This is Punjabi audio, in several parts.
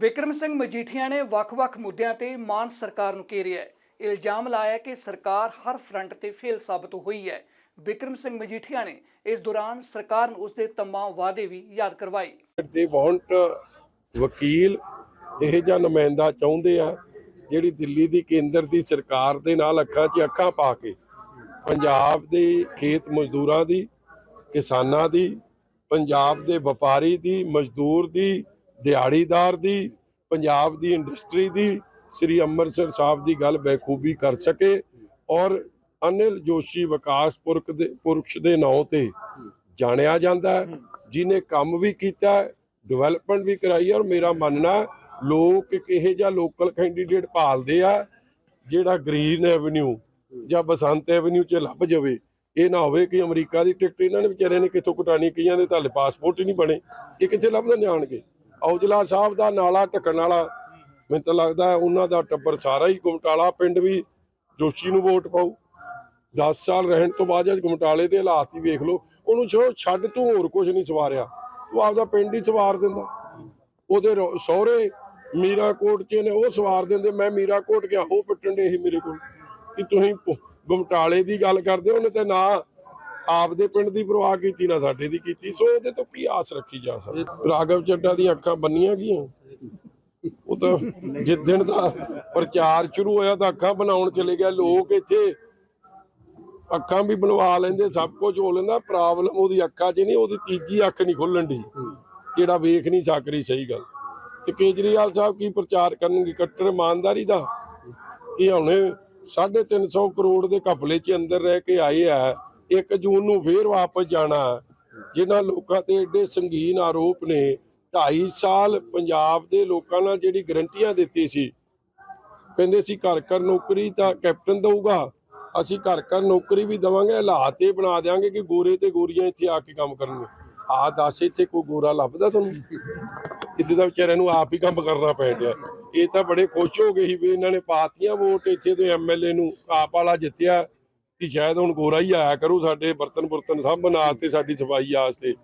ਵਿਕਰਮ ਸਿੰਘ ਮਜੀਠੀਆ ਨੇ ਵੱਖ-ਵੱਖ ਮੁੱਦਿਆਂ ਤੇ ਮਾਨ ਸਰਕਾਰ ਨੂੰ ਘੇਰਿਆ ਹੈ। ਇਲਜ਼ਾਮ ਲਾਇਆ ਕਿ ਸਰਕਾਰ ਹਰ ਫਰੰਟ ਤੇ ਫੇਲ ਸਾਬਤ ਹੋਈ ਹੈ। ਵਿਕਰਮ ਸਿੰਘ ਮਜੀਠੀਆ ਨੇ ਇਸ ਦੌਰਾਨ ਸਰਕਾਰ ਨੂੰ ਉਸਦੇ ਤਮਾਮ ਵਾਅਦੇ ਵੀ ਯਾਦ ਕਰਵਾਏ। ਦੇ ਵਾਂਟ ਵਕੀਲ ਇਹ ਜਿਹਾ ਨੁਮਾਇੰਦਾ ਚਾਹੁੰਦੇ ਆ, ਜਿਹੜੀ ਦਿੱਲੀ ਦੀ ਕੇਂਦਰ ਦੀ ਸਰਕਾਰ ਦੇ ਨਾਲ ਅੱਖਾਂ 'ਚ ਅੱਖਾਂ ਪਾ ਕੇ ਪੰਜਾਬ ਦੇ ਖੇਤ ਮਜ਼ਦੂਰਾਂ ਦੀ, ਕਿਸਾਨਾਂ ਦੀ, ਪੰਜਾਬ ਦੇ ਵਪਾਰੀ ਦੀ, ਮਜ਼ਦੂਰ ਦੀ ਦਿਹਾੜੀਦਾਰ ਦੀ, ਪੰਜਾਬ ਦੀ ਇੰਡਸਟਰੀ ਦੀ, ਸ੍ਰੀ ਅੰਮ੍ਰਿਤਸਰ ਸਾਹਿਬ ਦੀ ਗੱਲ ਬਖੂਬੀ ਕਰ ਸਕੇ ਔਰ ਅਨਿਲ ਜੋਸ਼ੀ ਵਿਕਾਸ ਪੁਰਖ ਦੇ ਪੁਰਖ ਦੇ ਨਾਂ ਤੇ ਜਾਣਿਆ ਜਾਂਦਾ ਹੈ ਜਿਨੇ ਕੰਮ ਵੀ ਕੀਤਾ ਡਿਵੈਲਪਮੈਂਟ ਵੀ ਕਰਾਈ ਔਰ ਮੇਰਾ ਮੰਨਣਾ ਲੋਕ ਇੱਕ ਇਹੋ ਜਿਹਾ ਲੋਕਲ ਕੈਂਡੀਡੇਟ ਭਾਲਦੇ ਆ, ਜਿਹੜਾ ਗ੍ਰੀਨ ਐਵਨਿਊ ਜਾਂ ਬਸੰਤ ਐਵਨਿਊ 'ਚ ਲੱਭ ਜਾਵੇ, ਇਹ ਨਾ ਹੋਵੇ ਕਿ ਅਮਰੀਕਾ ਦੀ ਟਿਕਟ ਇਹਨਾਂ ਨੇ ਵਿਚਾਰਿਆਂ ਨੇ ਕਿੱਥੋਂ ਕਟਾਣੀ, ਕਈਆਂ ਦੇ ਤਾਂ ਪਾਸਪੋਰਟ ਹੀ ਨਹੀਂ ਬਣੇ, ਇਹ ਕਿੱਥੇ ਲੱਭਦੇ ਜਾਣਗੇ ਔਜਲਾ ਸਾਹਿਬ ਦਾ ਨਾਲਾ ਢੱਕਣ ਵਾਲਾ। ਮੈਨੂੰ ਤਾਂ ਲੱਗਦਾ ਉਹਨਾਂ ਦਾ ਟੱਬਰ ਸਾਰਾ ਹੀ ਗੁਮਟਾਲਾ ਪਿੰਡ ਵੀ ਜੋਸ਼ੀ ਨੂੰ ਵੋਟ ਪਾਊ। 10 ਸਾਲ ਰਹਿਣ ਤੋਂ ਬਾਅਦ ਜਦ ਗੁਮਟਾਲੇ ਦੇ ਹਾਲਾਤ ਹੀ ਵੇਖ ਲਓ ਉਹਨੂੰ ਛੋ ਛੱਡ ਤੂੰ ਹੋਰ ਕੁਝ ਨਹੀਂ ਸਵਾਰਿਆ। ਉਹ ਆਪਦਾ ਪਿੰਡ ਹੀ ਸਵਾਰ ਦਿੰਦਾ। ਉਹਦੇ ਰੋ- ਸਹੁਰੇ ਮੀਰਾਕੋਟ ਚ ਨੇ ਉਹ ਸਵਾਰ ਦਿੰਦੇ ਮੈਂ ਮੀਰਾਕੋਟ ਗਿਆ ਉਹ ਪਿੱਟਣ ਦੇ ਸੀ ਮੇਰੇ ਕੋਲ। ਕਿ ਤੁਸੀਂ ਪ- ਗੁਮਟਾਲੇ ਦੀ ਗੱਲ ਕਰਦੇ ਹੋ, ਉਹਨੇ ਤੇ ਨਾ ਆਪਦੇ ਪਿੰਡ ਦੀ ਪਰਵਾਹ ਕੀਤੀ ਨਾ, ਸਾਡੇ ਦੀ ਕੀਤੀ, ਸੋ ਉਹਦੇ ਤੋਂ ਕੀ ਆਸ ਰੱਖੀ ਜਾ ਸਕਦੀ? ਰਾਘਵ ਚੱਡਾ ਦੀਆਂ ਅੱਖਾਂ ਬੰਨੀਆਂ ਗਈਆਂ ਉਹ ਤਾਂ ਜਿਸ ਦਿਨ ਦਾ ਪ੍ਰਚਾਰ ਸ਼ੁਰੂ ਹੋਇਆ ਤਾਂ ਅੱਖਾਂ ਬਣਾਉਣ ਚਲੇ ਗਿਆ, ਲੋਕ ਇੱਥੇ ਅੱਖਾਂ ਵੀ ਬਣਵਾ ਲੈਂਦੇ, ਸਭ ਕੁਝ ਹੋ ਲੈਂਦਾ ਪ੍ਰੋਬਲਮ ਉਹਦੀ ਅੱਖਾਂ 'ਚ ਨਹੀਂ, ਉਹਦੀ ਤੀਜੀ ਅੱਖ ਨਹੀਂ ਖੁੱਲਣ ਦੀ ਜਿਹੜਾ ਵੇਖ ਨਹੀਂ ਸਕ ਰਹੀ ਸਹੀ ਗੱਲ। ਤੇ ਕੇਜਰੀਵਾਲ ਸਾਹਿਬ ਕੀ ਪ੍ਰਚਾਰ ਕਰਨਗੇ? ਕੱਟੜ ਇਮਾਨਦਾਰੀ ਦਾ? ਇਹ ਹੁਣੇ 350 ਕਰੋੜ ਦੇ ਘਪਲੇ 'ਚ ਅੰਦਰ ਰਹਿ ਕੇ ਆਏ ਆ 1 ਜੂਨ ਨੂੰ ਫੇਰ ਵਾਪਸ ਜਾਣਾ। ਜਿਨ੍ਹਾਂ ਲੋਕਾਂ ਤੇ ਏਡੇ ਸੰਗੀਨ ਆਰੋਪ ਨੇ 2.5 ਸਾਲ ਪੰਜਾਬ ਦੇ ਲੋਕਾਂ ਨਾਲ ਜਿਹੜੀ ਗਰੰਟੀਆਂ ਦਿੱਤੀ ਸੀ। ਕਹਿੰਦੇ ਸੀ, ਘਰ ਘਰ ਨੌਕਰੀ ਤਾਂ ਕੈਪਟਨ ਦਊਗਾ। ਅਸੀਂ ਘਰ ਘਰ ਨੌਕਰੀ ਵੀ ਦਵਾਂਗੇ, ਹਾਲਾਤ ਇਹ ਬਣਾ ਦੇਾਂਗੇ ਕਿ ਗੋਰੇ ਤੇ ਗੋਰੀਆਂ ਇੱਥੇ ਆ ਕੇ ਕੰਮ ਕਰਨਗੇ। ਆ ਦੱਸ ਇੱਥੇ ਕੋਈ ਗੋਰਾ ਲੱਭਦਾ ਤੁਹਾਨੂੰ? ਇੱਥੇ ਤਾਂ ਵਿਚਾਰਿਆਂ ਨੂੰ ਆਪ ਹੀ ਕੰਮ ਕਰਨਾ ਪੈ ਡਿਆ। ਇਹ ਤਾਂ ਬੜੇ ਖੁਸ਼ ਹੋ ਗਏ ਸੀ ਵੀ ਇਹਨਾਂ ਨੇ ਪਾਤੀਆਂ ਵੋਟ ਇੱਥੇ ਤੋਂ ਐਮਐਲਏ ਨੂੰ, ਆਪ ਵਾਲਾ ਜਿੱਤਿਆ। ਕਿ ਸ਼ਾਇਦ ਹੁਣ ਗੋਰਾ ਹੀ ਆਇਆ ਕਰੂ ਸਾਡੇ ਬਰਤਨ ਬਰਤਨ ਸਭ ਬਣਾ ਤੇ ਸਾਡੀ ਸਫ਼ਾਈ ਆਸਤੇ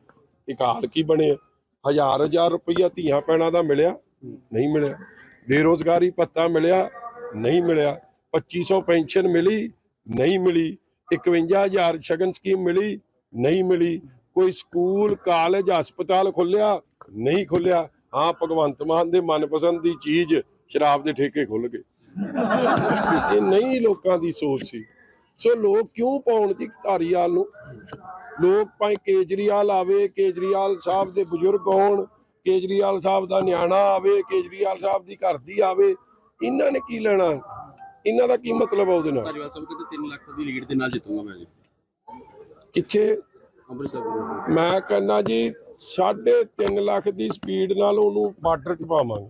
ਇਹ ਹਾਲ ਕੀ ਬਣਿਆ ਹਜ਼ਾਰ ਹਜ਼ਾਰ ਰੁਪਈਆ ਧੀਆਂ ਪੈਣਾ ਦਾ ਮਿਲਿਆ, ਨਹੀਂ ਮਿਲਿਆ। ਬੇਰੋਜ਼ਗਾਰੀ ਭੱਤਾ ਮਿਲਿਆ, ਨਹੀਂ ਮਿਲਿਆ। 2500 ਪੈਨਸ਼ਨ ਮਿਲੀ, ਨਹੀਂ ਮਿਲੀ। 51000 ਸ਼ਗਨ ਸਕੀਮ ਮਿਲੀ, ਨਹੀਂ ਮਿਲੀ। ਕੋਈ ਸਕੂਲ, ਕਾਲਜ, ਹਸਪਤਾਲ ਖੁੱਲਿਆ ਨਹੀਂ ਖੁੱਲਿਆ ਹਾਂ, ਭਗਵੰਤ ਮਾਨ ਦੇ ਮਨਪਸੰਦ ਦੀ ਚੀਜ਼ ਸ਼ਰਾਬ ਦੇ ਠੇਕੇ ਖੁੱਲ ਗਏ। ਇਹ ਨਹੀਂ ਲੋਕਾਂ ਦੀ ਸੋਚ ਸੀ। ਸੋ ਲੋਕ ਕਿਉਂ ਪਾਉਣ ਜੀ ਧਾਰੀਵਾਲ ਨੂੰ? ਲੋਕ ਭਾਵੇਂ ਕੇਜਰੀਵਾਲ ਆਵੇ ਕੇਜਰੀਵਾਲ ਸਾਹਿਬ ਦੇ ਬਜ਼ੁਰਗ ਹੋਣ ਕੇਜਰੀਵਾਲ ਸਾਹਿਬ ਦਾ ਨਿਆਣਾ ਆਵੇ ਕੇਜਰੀਵਾਲ ਸਾਹਿਬ ਦੀ ਘਰ ਦੀ ਆਵੇ ਇਹਨਾਂ ਨੇ ਕੀ ਲੈਣਾ? ਇਹਨਾਂ ਦਾ ਕੀ ਮਤਲਬ ਆ ਉਹਦੇ ਨਾਲ? ਧਾਰੀਵਾਲ ਸਾਹਿਬ ਕਹਿੰਦੇ 3 ਲੱਖ ਦੀ ਲੀਡ ਦੇ ਨਾਲ ਜਿੱਤੂਗਾ ਮੈਂ ਜੀ। ਕਿੱਥੇ? ਅੰਮ੍ਰਿਤਸਰ। ਮੈਂ ਕਹਿੰਦਾ ਜੀ 3.5 ਲੱਖ ਦੀ ਸਪੀਡ ਨਾਲ ਉਹਨੂੰ ਬਾਰਡਰ 'ਚ ਪਾਵਾਂਗੇ।